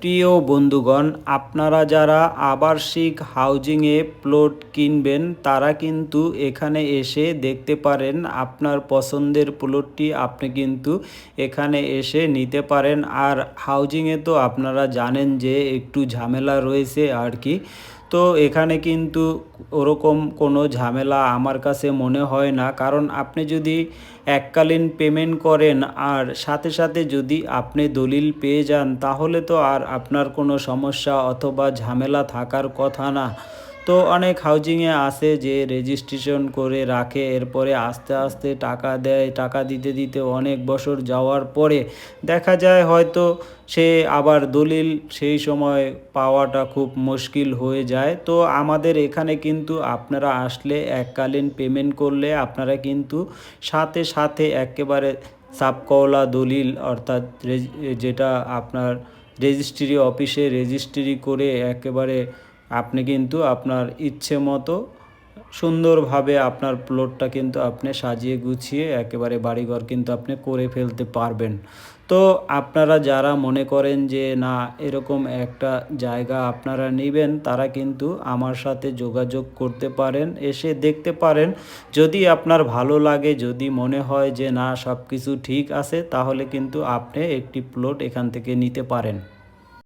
প্রিয় বন্ধুগণ, আপনারা যারা আবাসিক হাউজিংয়ে প্লট কিনবেন, তারা কিন্তু এখানে এসে দেখতে পারেন আপনার পছন্দের প্লটটি আপনি কিন্তু এখানে এসে নিতে পারেন। আর হাউজিংয়ে তো আপনারা জানেন যে একটু ঝামেলা রয়েছে আর কি। তো এখানে কিন্তু ওরকম কোনো ঝামেলা আমার কাছে মনে হয় না। কারণ আপনি যদি এককালীন পেমেন্ট করেন আর সাথে সাথে যদি আপনি দলিল পেয়ে যান, তাহলে তো আর আপনার কোনো সমস্যা অথবা ঝামেলা থাকার কথা না। তো অনেক হাউজিংয়ে আসে যে রেজিস্ট্রেশন করে রাখে, এরপরে আস্তে আস্তে টাকা দেয়, টাকা দিতে দিতে অনেক বছর যাওয়ার পরে দেখা যায় হয়তো সে আবার দলিল সেই সময় পাওয়াটা খুব মুশকিল হয়ে যায়। তো আমাদের এখানে কিন্তু আপনারা আসলে এককালীন পেমেন্ট করলে আপনারা কিন্তু সাথে সাথে একেবারে সাবকওলা দলিল অর্থাৎ যেটা আপনার রেজিস্ট্রি অফিসে রেজিস্ট্রি করে একেবারে আপনি কিন্তু আপনার ইচ্ছে মতো সুন্দরভাবে আপনার প্লটটা কিন্তু আপনি সাজিয়ে গুছিয়ে একেবারে বাড়িঘর কিন্তু আপনি করে ফেলতে পারবেন। তো আপনারা যারা মনে করেন যে, না, এরকম একটা জায়গা আপনারা নেবেন, তারা কিন্তু আমার সাথে যোগাযোগ করতে পারেন, এসে দেখতে পারেন। যদি আপনার ভালো লাগে, যদি মনে হয় যে, না সব কিছু ঠিক আছে, তাহলে কিন্তু আপনি একটি প্লট এখান থেকে নিতে পারেন।